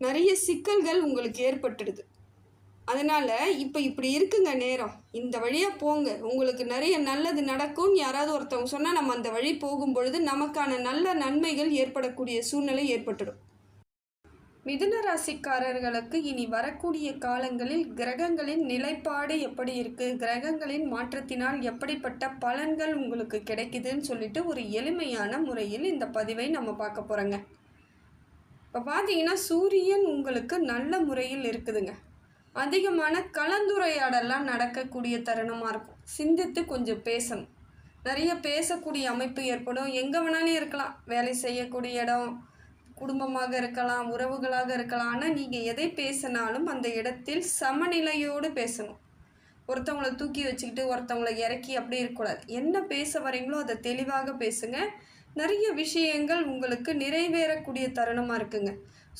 நிறைய சிக்கல்கள் உங்களுக்கு ஏற்பட்டுடுது. அதனால் இப்போ இப்படி இருக்குங்க நேரம். இந்த வழியாக போங்க. உங்களுக்கு நிறைய நல்லது நடக்கும்னு யாராவது ஒருத்தவங்க சொன்னால் நம்ம அந்த வழி போகும் பொழுது நமக்கான நல்ல நன்மைகள் ஏற்படக்கூடிய சூழ்நிலை ஏற்பட்டுடும். மிதுன ராசிக்காரர்களுக்கு இனி வரக்கூடிய காலங்களில் கிரகங்களின் நிலைப்பாடு எப்படி இருக்குது கிரகங்களின் மாற்றத்தினால் எப்படிப்பட்ட பலன்கள் உங்களுக்கு கிடைக்குதுன்னு சொல்லிட்டு ஒரு எளிமையான முறையில் இந்த பதிவை நம்ம பார்க்க போகிறோங்க இப்போ பார்த்தீங்கன்னா சூரியன் உங்களுக்கு நல்ல முறையில் இருக்குதுங்க. அதிகமான கலந்துரையாடலாம் நடக்கக்கூடிய தருணமாக இருக்கும். சிந்தித்து கொஞ்சம் பேசணும். நிறைய பேசக்கூடிய அமைப்பு ஏற்படும். எங்கே வேணாலும் இருக்கலாம். வேலை செய்யக்கூடிய இடம் குடும்பமாக இருக்கலாம் உறவுகளாக இருக்கலாம். ஆனால் நீங்கள் எதை பேசினாலும் அந்த இடத்தில் சமநிலையோடு பேசணும். ஒருத்தவங்கள தூக்கி வச்சுக்கிட்டு ஒருத்தவங்களை இறக்கி அப்படி இருக்கக்கூடாது. என்ன பேச வரீங்களோ அதை தெளிவாக பேசுங்க. நிறைய விஷயங்கள் உங்களுக்கு நிறைவேறக்கூடிய தருணமாக இருக்குங்க.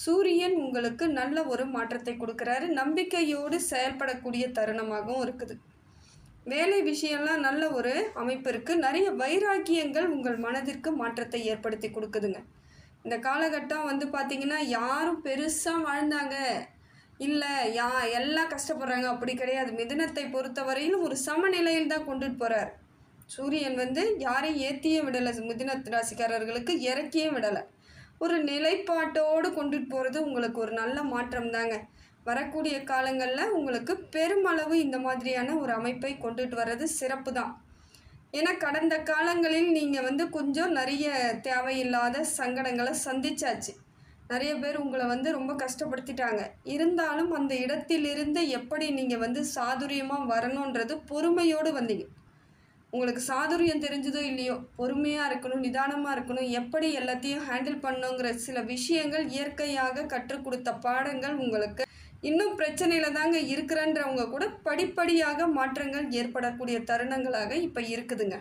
சூரியன் உங்களுக்கு நல்ல ஒரு மாற்றத்தை கொடுக்குறாரு. நம்பிக்கையோடு செயல்படக்கூடிய தருணமாகவும் இருக்குது. வேலை விஷயம்லாம் நல்ல ஒரு அமைப்பு இருக்குது நிறைய வைராக்கியங்கள் உங்கள் மனதிற்கு மாற்றத்தை ஏற்படுத்தி கொடுக்குதுங்க. இந்த காலகட்டம் வந்து பார்த்திங்கன்னா யாரும் பெருசாக வாழ்ந்தாங்க. இல்லை யா எல்லாம் கஷ்டப்படுறாங்க. அப்படி கிடையாது. மிதுனத்தை பொறுத்தவரையிலும் ஒரு சமநிலையில் தான் கொண்டுட்டு போகிறார் சூரியன் வந்து யாரையும் ஏற்றியும் விடலை. மிதுன ராசிக்காரர்களுக்கு இறக்கியும் விடலை. ஒரு நிலைப்பாட்டோடு கொண்டுட்டு போகிறது உங்களுக்கு ஒரு நல்ல மாற்றம் தாங்க வரக்கூடிய காலங்களில் உங்களுக்கு பெருமளவு இந்த மாதிரியான ஒரு அமைப்பை கொண்டுட்டு வர்றது சிறப்பு தான் ஏன்னா கடந்த காலங்களில் நீங்கள் வந்து கொஞ்சம் நிறைய தேவையில்லாத சங்கடங்களை சந்திச்சாச்சு. நிறைய பேர் உங்களை வந்து ரொம்ப கஷ்டப்படுத்திட்டாங்க. இருந்தாலும் அந்த இடத்திலிருந்து எப்படி நீங்கள் வந்து சாதுரியமாக வரணுன்றது பொறுமையோடு வந்தீங்க. உங்களுக்கு சாதுரியம் தெரிஞ்சதோ இல்லையோ பொறுமையாக இருக்கணும் நிதானமாக இருக்கணும் எப்படி எல்லாத்தையும் ஹேண்டில் பண்ணுங்கிற சில விஷயங்கள் இயற்கையாக கற்றுக் கொடுத்த பாடங்கள் உங்களுக்கு. இன்னும் பிரச்சனையில் தாங்க இருக்கிறன்றவங்க கூட படிப்படியாக மாற்றங்கள் ஏற்படக்கூடிய தருணங்களாக இப்போ இருக்குதுங்க.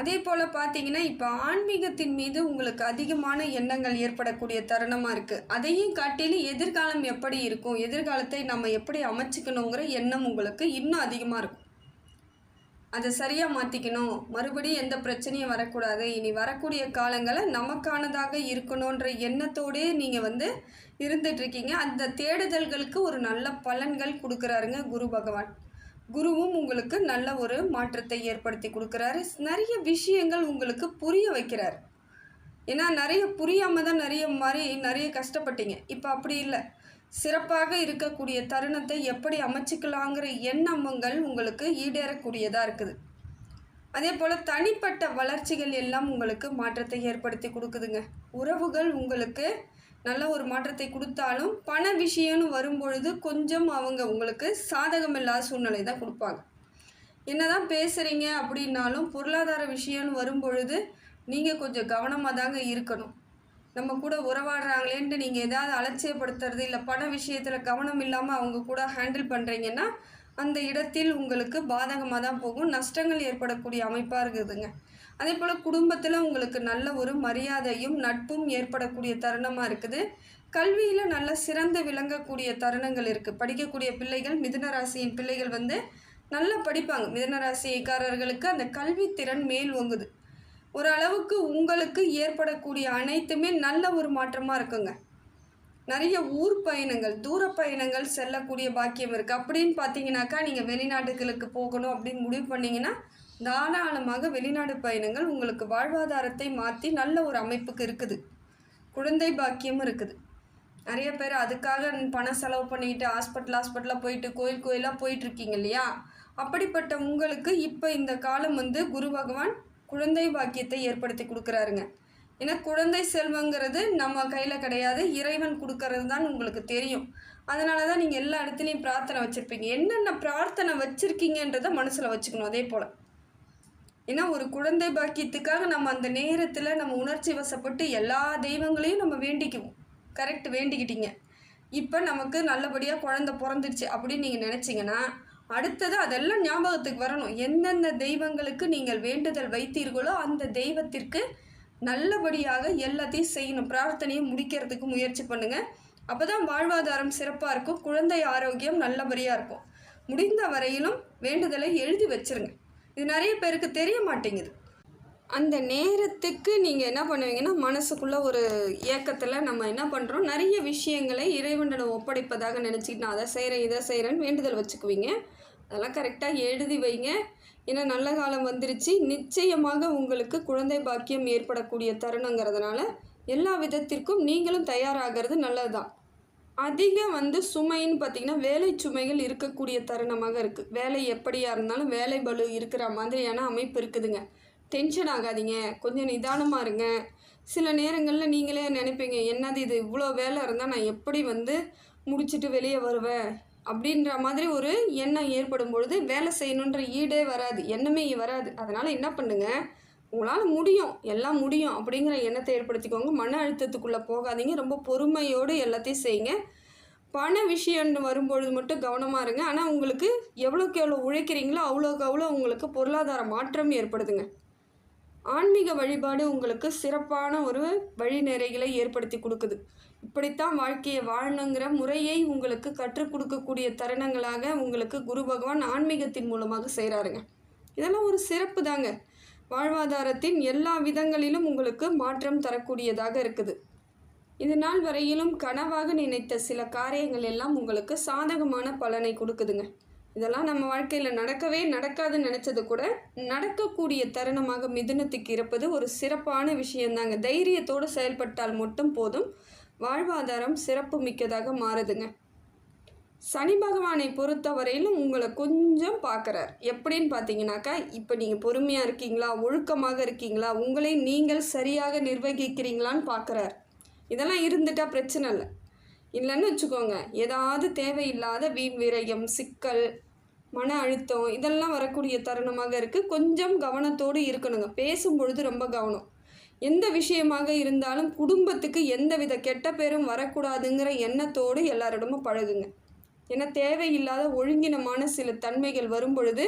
அதே போல் பார்த்தீங்கன்னா இப்போ ஆன்மீகத்தின் மீது உங்களுக்கு அதிகமான எண்ணங்கள் ஏற்படக்கூடிய தருணமாக இருக்குது அதையும் காட்டிலும் எதிர்காலம் எப்படி இருக்கும் எதிர்காலத்தை நம்ம எப்படி அமைச்சிக்கணுங்கிற எண்ணம் உங்களுக்கு இன்னும் அதிகமாக இருக்கும். அதை சரியாக மாற்றிக்கணும் மறுபடியும் எந்த பிரச்சனையும் வரக்கூடாது. இனி வரக்கூடிய காலங்களை நமக்கானதாக இருக்கணுன்ற எண்ணத்தோடே நீங்கள் வந்து இருந்துகிட்ருக்கீங்க அந்த தேடுதல்களுக்கு ஒரு நல்ல பலன்கள் கொடுக்குறாருங்க குரு பகவான். குருவும் உங்களுக்கு நல்ல ஒரு மாற்றத்தை ஏற்படுத்தி கொடுக்குறாரு. நிறைய விஷயங்கள் உங்களுக்கு புரிய வைக்கிறார். ஏன்னா நிறைய புரியாமல் தான் நிறைய மாதிரி நிறைய கஷ்டப்பட்டீங்க. இப்போ அப்படி இல்லை. சிறப்பாக இருக்கக்கூடிய தருணத்தை எப்படி அமைச்சிக்கலாங்கிற எண்ணமங்கள் உங்களுக்கு ஈடேறக்கூடியதாக இருக்குது. அதே போல் தனிப்பட்ட வளர்ச்சிகள் எல்லாம் உங்களுக்கு மாற்றத்தை ஏற்படுத்தி கொடுக்குதுங்க. உறவுகள் உங்களுக்கு நல்ல ஒரு மாற்றத்தை கொடுத்தாலும் பண விஷயம்னு வரும்பொழுது கொஞ்சம் அவங்க உங்களுக்கு சாதகமில்லாத சூழ்நிலை தான் கொடுப்பாங்க. என்னதான் பேசுகிறீங்க அப்படின்னாலும் பொருளாதார விஷயம்னு வரும்பொழுது நீங்கள் கொஞ்சம் கவனமாக தாங்க இருக்கணும். நம்ம கூட உறவாடுறாங்களேன்ட்டு நீங்கள் ஏதாவது அலட்சியப்படுத்துறது இல்லை பண விஷயத்தில் கவனம் இல்லாமல் அவங்க கூட ஹேண்டில் பண்ணுறீங்கன்னா அந்த இடத்தில் உங்களுக்கு பாதகமாக தான் போகும். நஷ்டங்கள் ஏற்படக்கூடிய அமைப்பாக இருக்குதுங்க. அதே போல் குடும்பத்தில் உங்களுக்கு நல்ல ஒரு மரியாதையும் நட்பும் ஏற்படக்கூடிய தருணமாக இருக்குது. கல்வியில் நல்ல சிறந்து விளங்கக்கூடிய தருணங்கள் இருக்குது படிக்கக்கூடிய பிள்ளைகள் மிதுன ராசியின் பிள்ளைகள் வந்து நல்லா படிப்பாங்க. மிதனராசிக்காரர்களுக்கு அந்த கல்வி திறன் மேல் ஒரு ஓரளவுக்கு உங்களுக்கு ஏற்படக்கூடிய அனைத்துமே நல்ல ஒரு மாற்றமாக இருக்குங்க. நிறைய ஊர் பயணங்கள் தூர பயணங்கள் செல்லக்கூடிய பாக்கியம் இருக்குது அப்படின்னு பார்த்தீங்கன்னாக்கா நீங்கள் வெளிநாடுகளுக்கு போகணும் அப்படின்னு முடிவு பண்ணிங்கன்னா தாராளமாக வெளிநாடு பயணங்கள் உங்களுக்கு வாழ்வாதாரத்தை மாற்றி நல்ல ஒரு அமைப்புக்கு இருக்குது. குழந்தை பாக்கியமும் இருக்குது. நிறைய பேர் அதுக்காக பணம் செலவு பண்ணிக்கிட்டு ஹாஸ்பிட்டல் ஹாஸ்பிட்டலாக போயிட்டு கோயில் கோயிலாக போயிட்டுருக்கீங்க இல்லையா? அப்படிப்பட்ட உங்களுக்கு இப்போ இந்த காலம் வந்து குரு பகவான் குழந்தை பாக்கியத்தை ஏற்படுத்தி கொடுக்குறாருங்க. ஏன்னா குழந்தை செல்வங்கிறது நம்ம கையில் கிடையாது இறைவன் கொடுக்கறது தான் உங்களுக்கு தெரியும். அதனால தான் நீங்கள் எல்லா இடத்துலையும் பிரார்த்தனை வச்சுருப்பீங்க. என்னென்ன பிரார்த்தனை வச்சுருக்கீங்கன்றதை மனசில் வச்சுக்கணும் அதே போல். ஏன்னா ஒரு குழந்தை பாக்கியத்துக்காக நம்ம அந்த நேரத்தில் நம்ம உணர்ச்சி வசப்பட்டு எல்லா தெய்வங்களையும் நம்ம வேண்டிக்குவோம். கரெக்ட் வேண்டிக்கிட்டீங்க. இப்போ நமக்கு நல்லபடியாக குழந்தை பிறந்துடுச்சு அப்படின்னு நீங்கள் நினச்சிங்கன்னா அடுத்தது அதெல்லாம் ஞாபகத்துக்கு வரணும். எந்தெந்த தெய்வங்களுக்கு நீங்கள் வேண்டுதல் வைத்தீர்களோ அந்த தெய்வத்திற்கு நல்லபடியாக எல்லாத்தையும் செய்யணும். பிரார்த்தனையை முடிக்கிறதுக்கு முயற்சி பண்ணுங்கள் அப்போ தான் வாழ்வாதாரம் சிறப்பாக இருக்கும். குழந்தை ஆரோக்கியம் நல்லபடியாக இருக்கும். முடிந்த வரையிலும் வேண்டுதலை எழுதி வச்சிருங்க. இது நிறைய பேருக்கு தெரிய மாட்டேங்குது. அந்த நேரத்துக்கு நீங்கள் என்ன பண்ணுவீங்கன்னா மனசுக்குள்ளே ஒரு ஏக்கத்தில் நம்ம என்ன பண்ணுறோம் நிறைய விஷயங்களை இறைவனிடம் ஒப்படைப்பதாக நினச்சிக்கிட்டு நான் அதை செய்கிறேன் இதை செய்கிறேன்னு வேண்டுதல் வச்சுக்குவீங்க. அதெல்லாம் கரெக்டாக எழுதி வைங்க. ஏன்னா நல்ல காலம் வந்துருச்சு. நிச்சயமாக உங்களுக்கு குழந்தை பாக்கியம் ஏற்படக்கூடிய தருணங்கிறதுனால எல்லா விதத்திற்கும் நீங்களும் தயாராகிறது நல்லது தான் அதிகம் வந்து சுமைன்னு பார்த்தீங்கன்னா வேலை சுமைகள் இருக்கக்கூடிய தருணமாக இருக்குது வேலை எப்படியாக இருந்தாலும் வேலை பலு இருக்கிற மாதிரியான அமைப்பு இருக்குதுங்க. டென்ஷன் ஆகாதீங்க. கொஞ்சம் நிதானமாக இருங்க. சில நேரங்களில் நீங்களே நினைப்பீங்க என்னது இது இவ்வளோ வேலை இருந்தால் நான் எப்படி வந்து முடிச்சுட்டு வெளியே வருவேன்? அப்படின்ற மாதிரி ஒரு எண்ணம் ஏற்படும் பொழுது வேலை செய்யணுன்ற ஈடே வராது எண்ணமே வராது. அதனால் என்ன பண்ணுங்க? உங்களால் முடியும் எல்லாம் முடியும் அப்படிங்கிற எண்ணத்தை ஏற்படுத்திக்கோங்க. மன அழுத்தத்துக்குள்ளே போகாதீங்க. ரொம்ப பொறுமையோடு எல்லாத்தையும் செய்யுங்க. பண விஷயம்னு வரும்பொழுது மட்டும் கவனமாக இருங்க. ஆனால் உங்களுக்கு எவ்வளோக்கு எவ்வளோ உழைக்கிறீங்களோ அவ்வளோக்கு அவ்வளோ உங்களுக்கு பொருளாதார மாற்றம் ஏற்படுதுங்க. ஆன்மீக வழிபாடு உங்களுக்கு சிறப்பான ஒரு வழிநெறைகளை ஏற்படுத்தி கொடுக்குது. இப்படித்தான் வாழ்க்கையை வாழணுங்கிற முறையை உங்களுக்கு கற்றுக் கொடுக்கக்கூடிய தருணங்களாக உங்களுக்கு குரு பகவான் ஆன்மீகத்தின் மூலமாக செய்கிறாருங்க இதெல்லாம் ஒரு சிறப்பு தாங்க. வாழ்வாதாரத்தின் எல்லா விதங்களிலும் உங்களுக்கு மாற்றம் தரக்கூடியதாக இருக்குது. இது நாள் வரையிலும் கனவாக நினைத்த சில காரியங்கள் எல்லாம் உங்களுக்கு சாதகமான பலனை கொடுக்குதுங்க. இதெல்லாம் நம்ம வாழ்க்கையில் நடக்கவே நடக்காதுன்னு நினச்சது கூட நடக்கக்கூடிய தருணமாக மிதுனத்துக்கு இருப்பது ஒரு சிறப்பான விஷயந்தாங்க. தைரியத்தோடு செயல்பட்டால் மட்டும் போதும். வாழ்வாதாரம் சிறப்பு மிக்கதாக மாறுதுங்க. சனி பகவானை பொறுத்தவரையிலும் உங்களை கொஞ்சம் பார்க்குறார். எப்படின்னு பார்த்தீங்கன்னாக்கா இப்போ நீங்கள் பொறுமையாக இருக்கீங்களா? ஒழுக்கமாக இருக்கீங்களா? உங்களை நீங்கள் சரியாக நிர்வகிக்கிறீங்களான்னு பார்க்குறார். இதெல்லாம் இருந்துட்டால் பிரச்சனை இல்லை. இல்லைன்னு வச்சுக்கோங்க. ஏதாவது தேவையில்லாத வீண் விரயம் சிக்கல் மன அழுத்தம் இதெல்லாம் வரக்கூடிய தருணமாக இருக்குது கொஞ்சம் கவனத்தோடு இருக்கணுங்க. பேசும்பொழுது ரொம்ப கவனம். எந்த விஷயமாக இருந்தாலும் குடும்பத்துக்கு எந்தவித கெட்ட பேரும் வரக்கூடாதுங்கிற எண்ணத்தோடு எல்லாரிடமும் பழகுங்க. ஏன்னா தேவையில்லாத ஒழுங்கினமான சில தன்மைகள் வரும் பொழுது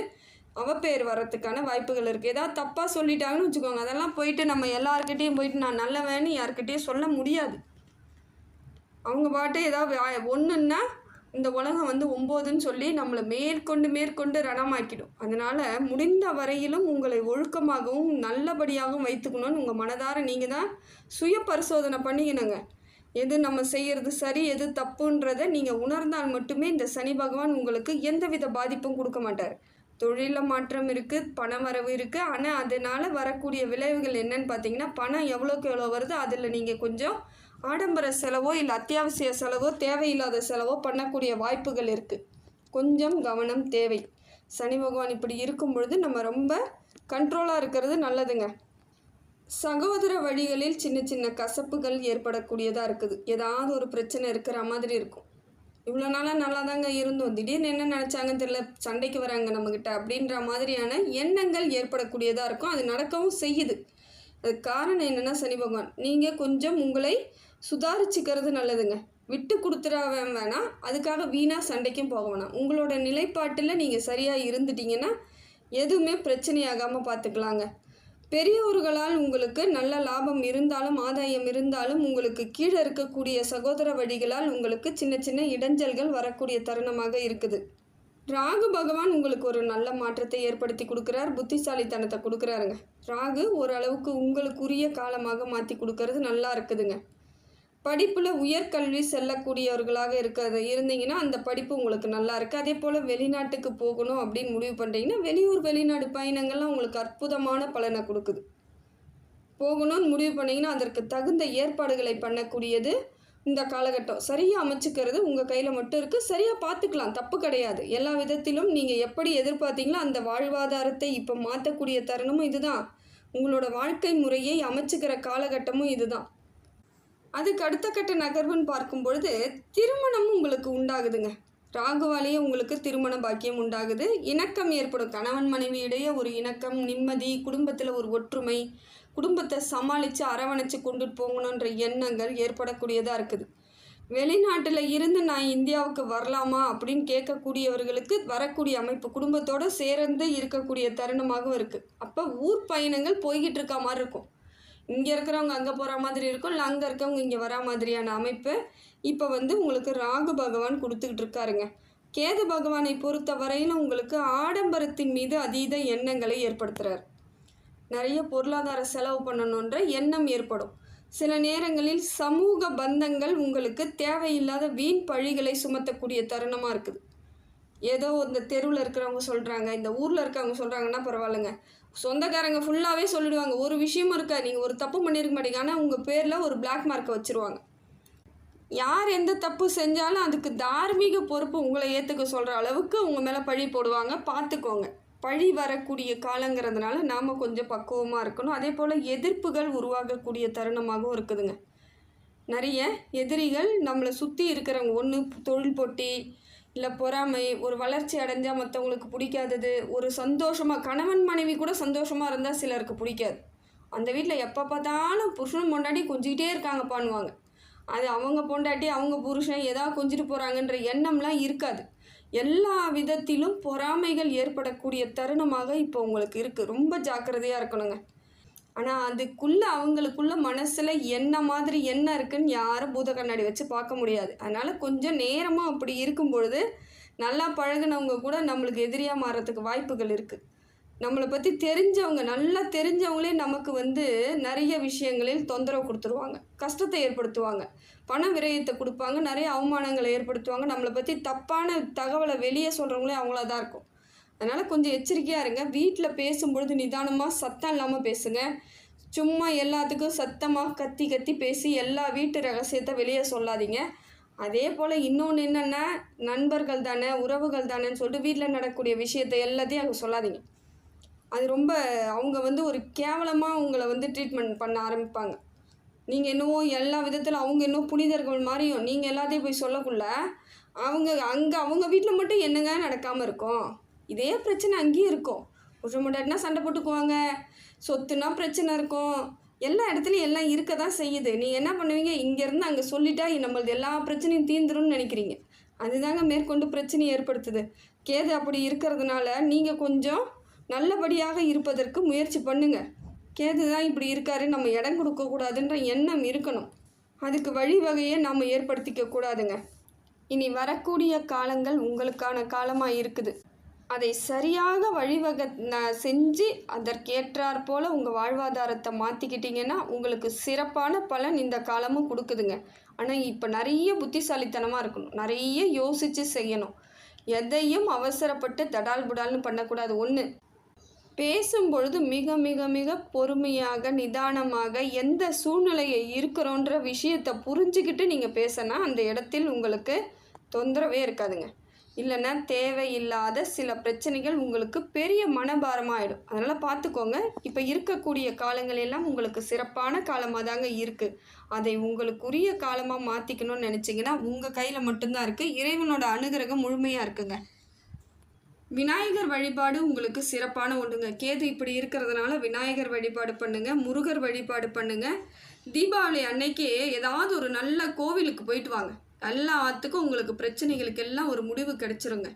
அவப்பேர் வர்றதுக்கான வாய்ப்புகள் இருக்குது ஏதாவது தப்பாக சொல்லிட்டாங்கன்னு வச்சுக்கோங்க. அதெல்லாம் போயிட்டு நம்ம எல்லாருக்கிட்டேயும் போயிட்டு நான் நல்லவேன்னு யாருக்கிட்டேயும் சொல்ல முடியாது. அவங்க பாட்டு ஏதாவது ஒன்றுன்னா இந்த உலகம் வந்து ஒம்போதுன்னு சொல்லி நம்மளை மேற்கொண்டு மேற்கொண்டு ரணமாக்கிடும். அதனால் முடிந்த வரையிலும் உங்களை ஒழுக்கமாகவும் நல்லபடியாகவும் வைத்துக்கணும்னு உங்கள் மனதார நீங்கள் தான் சுய பரிசோதனை பண்ணிக்கணுங்க. எது நம்ம செய்கிறது சரி எது தப்புன்றதை நீங்கள் உணர்ந்தால் மட்டுமே இந்த சனி பகவான் உங்களுக்கு எந்தவித பாதிப்பும் கொடுக்க மாட்டார். தொழிலில் மாற்றம் இருக்குது பணம் வரவு இருக்குது ஆனால் அதனால் வரக்கூடிய விளைவுகள் என்னன்னு பார்த்தீங்கன்னா பணம் எவ்வளோக்கு எவ்வளோ வருதோ அதில் நீங்கள் கொஞ்சம் ஆடம்பர செலவோ இல்லை அத்தியாவசிய செலவோ தேவையில்லாத செலவோ பண்ணக்கூடிய வாய்ப்புகள் இருக்குது கொஞ்சம் கவனம் தேவை. சனி பகவான் இப்படி இருக்கும் பொழுது நம்ம ரொம்ப கண்ட்ரோலாக இருக்கிறது நல்லதுங்க. சகோதர வழிகளில் சின்ன சின்ன கசப்புகள் ஏற்படக்கூடியதாக இருக்குது. ஏதாவது ஒரு பிரச்சனை இருக்கிற மாதிரி இருக்கும். இவ்வளோ நாளாக நல்லா தாங்க இருந்தோம். திடீர்னு என்ன நினச்சாங்கன்னு தெரியல. சண்டைக்கு வராங்க நம்மக்கிட்ட அப்படின்ற மாதிரியான எண்ணங்கள் ஏற்படக்கூடியதாக இருக்கும். அது நடக்கவும் செய்யுது. அதுக்கு காரணம் என்னென்னா சனி பகவான் நீங்கள் கொஞ்சம் உங்களை சுதாரிச்சுக்கிறது நல்லதுங்க. விட்டு கொடுத்துறவன் வேணாம் அதுக்காக வீணாக சண்டைக்கும் போக வேணாம். உங்களோட நிலைப்பாட்டில் நீங்கள் சரியாக இருந்துட்டீங்கன்னா எதுவுமே பிரச்சனையாகாமல் பார்த்துக்கலாங்க பெரியோர்களால் உங்களுக்கு நல்ல லாபம் இருந்தாலும் ஆதாயம் இருந்தாலும் உங்களுக்கு கீழே இருக்கக்கூடிய சகோதர வழிகளால் உங்களுக்கு சின்ன சின்ன இடைஞ்சல்கள் வரக்கூடிய தருணமாக இருக்குது. ராகு பகவான் உங்களுக்கு ஒரு நல்ல மாற்றத்தை ஏற்படுத்தி கொடுக்குறார். புத்திசாலித்தனத்தை கொடுக்குறாருங்க. ராகு ஓரளவுக்கு உங்களுக்குரிய காலமாக மாற்றி கொடுக்கறது நல்லா இருக்குதுங்க. படிப்பில் உயர்கல்வி செல்லக்கூடியவர்களாக இருக்கிறது இருந்தீங்கன்னா அந்த படிப்பு உங்களுக்கு நல்லா இருக்குது அதே போல் வெளிநாட்டுக்கு போகணும் அப்படின்னு முடிவு பண்ணுறீங்கன்னா வெளியூர் வெளிநாடு பயணங்கள்லாம் உங்களுக்கு அற்புதமான பலனை கொடுக்குது. போகணும்னு முடிவு பண்ணிங்கன்னா அதற்கு தகுந்த ஏற்பாடுகளை பண்ணக்கூடியது இந்த காலகட்டம். சரியாக அமைச்சுக்கிறது உங்கள் கையில் மட்டும் இருக்குது சரியாக பார்த்துக்கலாம் தப்பு கிடையாது. எல்லா விதத்திலும் நீங்கள் எப்படி எதிர்பார்த்தீங்களோ அந்த வாழ்வாதாரத்தை இப்போ மாற்றக்கூடிய தருணமும் இதுதான். உங்களோட வாழ்க்கை முறையை அமைச்சுக்கிற காலகட்டமும் இதுதான். அதுக்கு அடுத்த கட்ட நகர்வுன்னு பார்க்கும்பொழுது திருமணமும் திருமணம் உங்களுக்கு உண்டாகுதுங்க. ராகுவாலேயே உங்களுக்கு திருமண பாக்கியம் உண்டாகுது. இணக்கம் ஏற்படும். கணவன் மனைவி இடையே ஒரு இணக்கம் நிம்மதி குடும்பத்தில் ஒரு ஒற்றுமை குடும்பத்தை சமாளித்து அரவணைச்சு கொண்டுட்டு போகணுன்ற எண்ணங்கள் ஏற்படக்கூடியதாக இருக்குது. வெளிநாட்டில் இருந்து நான் இந்தியாவுக்கு வரலாமா அப்படின்னு கேட்கக்கூடியவர்களுக்கு வரக்கூடிய அமைப்பு குடும்பத்தோடு சேர்ந்து இருக்கக்கூடிய தருணமாகவும் இருக்குது அப்போ ஊர் பயணங்கள் போய்கிட்டு இருக்க மாதிரி இருக்கும். இங்கே இருக்கிறவங்க அங்கே போகிற மாதிரி இருக்கும். இல்லை அங்கே இருக்கிறவங்க இங்கே வரா மாதிரியான அமைப்பு இப்போ வந்து உங்களுக்கு ராகு பகவான் கொடுத்துக்கிட்டு இருக்காருங்க. கேது பகவானை பொறுத்த வரையில் உங்களுக்கு ஆடம்பரத்தின் மீது அதீத எண்ணங்களை ஏற்படுத்துகிறார் நிறைய பொருளாதார செலவு பண்ணணுன்ற எண்ணம் ஏற்படும். சில நேரங்களில் சமூக பந்தங்கள் உங்களுக்கு தேவையில்லாத வீண் பழிகளை சுமத்தக்கூடிய தருணமாக இருக்குது. ஏதோ இந்த தெருவில் இருக்கிறவங்க சொல்கிறாங்க இந்த ஊரில் இருக்கவங்க சொல்கிறாங்கன்னா பரவாயில்லைங்க. சொந்தக்காரங்க ஃபுல்லாகவே சொல்லிடுவாங்க ஒரு விஷயமும் இருக்கா நீங்கள் ஒரு தப்பு பண்ணியிருக்க மாட்டீங்க. ஆனால் உங்கள் பேரில் ஒரு பிளாக் மார்க்கை வச்சுருவாங்க. யார் எந்த தப்பு செஞ்சாலும் அதுக்கு தார்மீக பொறுப்பு உங்களை ஏற்றுக்க சொல்கிற அளவுக்கு உங்கள் மேலே பழி போடுவாங்க. பார்த்துக்கோங்க பழி வரக்கூடிய காலங்கிறதுனால நாம் கொஞ்சம் பக்குவமாக இருக்கணும். அதே போல் எதிர்ப்புகள் உருவாகக்கூடிய தருணமாகவும் இருக்குதுங்க. நிறைய எதிரிகள் நம்மளை சுற்றி இருக்கிறவங்க ஒன்று தொழில் போட்டி இல்லை பொறாமை ஒரு வளர்ச்சி அடைஞ்சால் மற்றவங்களுக்கு பிடிக்காதது ஒரு சந்தோஷமாக கணவன் மனைவி கூட சந்தோஷமாக இருந்தால் சிலருக்கு பிடிக்காது. அந்த வீட்டில் எப்போ பார்த்தாலும் புருஷனும் பொண்டாட்டி கொஞ்சிக்கிட்டே இருக்காங்க பண்ணுவாங்க அது அவங்க பொண்டாட்டி அவங்க புருஷன் ஏதாவது கொஞ்சிட்டு போகிறாங்கன்ற எண்ணம்லாம் இருக்காது. எல்லா விதத்திலும் பொறாமைகள் ஏற்படக்கூடிய தருணமாக இப்போ உங்களுக்கு இருக்குது ரொம்ப ஜாக்கிரதையாக இருக்கணுங்க. ஆனால் அதுக்குள்ளே அவங்களுக்குள்ள மனசில் என்ன மாதிரி என்ன இருக்குன்னு யாரும் பூத கண்ணாடி வச்சு பார்க்க முடியாது. அதனால் கொஞ்சம் நேரமாக அப்படி இருக்கும் பொழுது நல்லா பழகுனவங்க கூட நம்மளுக்கு எதிரியாக மாறத்துக்கு வாய்ப்புகள் இருக்குது நம்மளை பற்றி தெரிஞ்சவங்க நல்லா தெரிஞ்சவங்களே நமக்கு வந்து நிறைய விஷயங்களில் தொந்தரவு கொடுத்துருவாங்க. கஷ்டத்தை ஏற்படுத்துவாங்க. பண விரயத்தை கொடுப்பாங்க. நிறைய அவமானங்களை ஏற்படுத்துவாங்க. நம்மளை பற்றி தப்பான தகவலை வெளியே சொல்கிறவங்களே அவங்களா தான் இருக்கும். அதனால் கொஞ்சம் எச்சரிக்கையாக இருங்க. வீட்டில் பேசும்பொழுது நிதானமாக சத்தம் இல்லாமல் பேசுங்க. சும்மா எல்லாத்துக்கும் சத்தமாக கத்தி கத்தி பேசி எல்லா வீட்டு ரகசியத்தை வெளியே சொல்லாதீங்க. அதே போல் இன்னொன்று என்னென்னா நண்பர்கள் தானே உறவுகள் தானேன்னு சொல்லிட்டு வீட்டில் நடக்கக்கூடிய விஷயத்தை எல்லாத்தையும் அங்கே சொல்லாதீங்க. அது ரொம்ப அவங்க வந்து ஒரு கேவலமாக உங்களை வந்து ட்ரீட்மெண்ட் பண்ண ஆரம்பிப்பாங்க. நீங்கள் என்னவோ எல்லா விதத்தில் அவங்க இன்னும் புனிதர்கள் மாதிரியும் நீங்கள் எல்லாத்தையும் போய் சொல்லக்குள்ள அவங்க அங்கே அவங்க வீட்டில் மட்டும் என்னங்க நடக்காமல் இருக்கும்? இதே பிரச்சனை அங்கேயும் இருக்கும். புருஷன் முன்னாடினா சண்டை போட்டுக்குவாங்க. சொத்துனா பிரச்சனை இருக்கும். எல்லா இடத்துலையும் எல்லாம் இருக்க தான் செய்யுது. நீங்கள் என்ன பண்ணுவீங்க? இங்கேருந்து அங்கே சொல்லிட்டா நம்மளது எல்லா பிரச்சனையும் தீந்துரும்னு நினைக்கிறீங்க. அதுதாங்க மேற்கொண்டு பிரச்சனையை ஏற்படுத்துது. கேது அப்படி இருக்கிறதுனால நீங்கள் கொஞ்சம் நல்லபடியாக இருப்பதற்கு முயற்சி பண்ணுங்க. கேது தான் இப்படி இருக்காரு. நம்ம இடம் கொடுக்கக்கூடாதுன்ற எண்ணம் இருக்கணும். அதுக்கு வழிவகையை நாம் ஏற்படுத்திக்க கூடாதுங்க. இனி வரக்கூடிய காலங்கள் உங்களுக்கான காலமாக இருக்குது. அதை சரியாக வழிவக செஞ்சு அதற்கேற்றாற் போல் உங்கள் வாழ்வாதாரத்தை மாற்றிக்கிட்டீங்கன்னா உங்களுக்கு சிறப்பான பலன் இந்த காலமும் கொடுக்குதுங்க. ஆனால் இப்போ நிறைய புத்திசாலித்தனமாக இருக்கணும். நிறைய யோசித்து செய்யணும். எதையும் அவசரப்பட்டு தடால் புடால்னு பண்ணக்கூடாது. ஒன்று பேசும்பொழுது மிக மிக மிக பொறுமையாக நிதானமாக எந்த சூழ்நிலையை இருக்கிறோன்ற விஷயத்தை புரிஞ்சுக்கிட்டு நீங்கள் பேசினா அந்த இடத்தில் உங்களுக்கு தொந்தரவே இருக்காதுங்க. இல்லைன்னா தேவையில்லாத சில பிரச்சனைகள் உங்களுக்கு பெரிய மனபாரமாயிடும். அதனால் பார்த்துக்கோங்க. இப்போ இருக்கக்கூடிய காலங்கள் எல்லாம் உங்களுக்கு சிறப்பான காலமாக தாங்க இருக்குது அதை உங்களுக்குரிய காலமாக மாற்றிக்கணும்னு நினச்சிங்கன்னா உங்கள் கையில் மட்டும்தான் இருக்குது இறைவனோட அனுகிரகம் முழுமையாக இருக்குங்க. விநாயகர் வழிபாடு உங்களுக்கு சிறப்பான ஒன்றுங்க. கேது இப்படி இருக்கிறதுனால விநாயகர் வழிபாடு பண்ணுங்கள் முருகர் வழிபாடு பண்ணுங்கள் தீபாவளி அன்னைக்கே ஏதாவது ஒரு நல்ல கோவிலுக்கு போயிட்டு வாங்க. எல்லாத்துக்கும் உங்களுக்கு பிரச்சனைகளுக்கு எல்லாம் ஒரு முடிவு கிடைச்சிருங்க.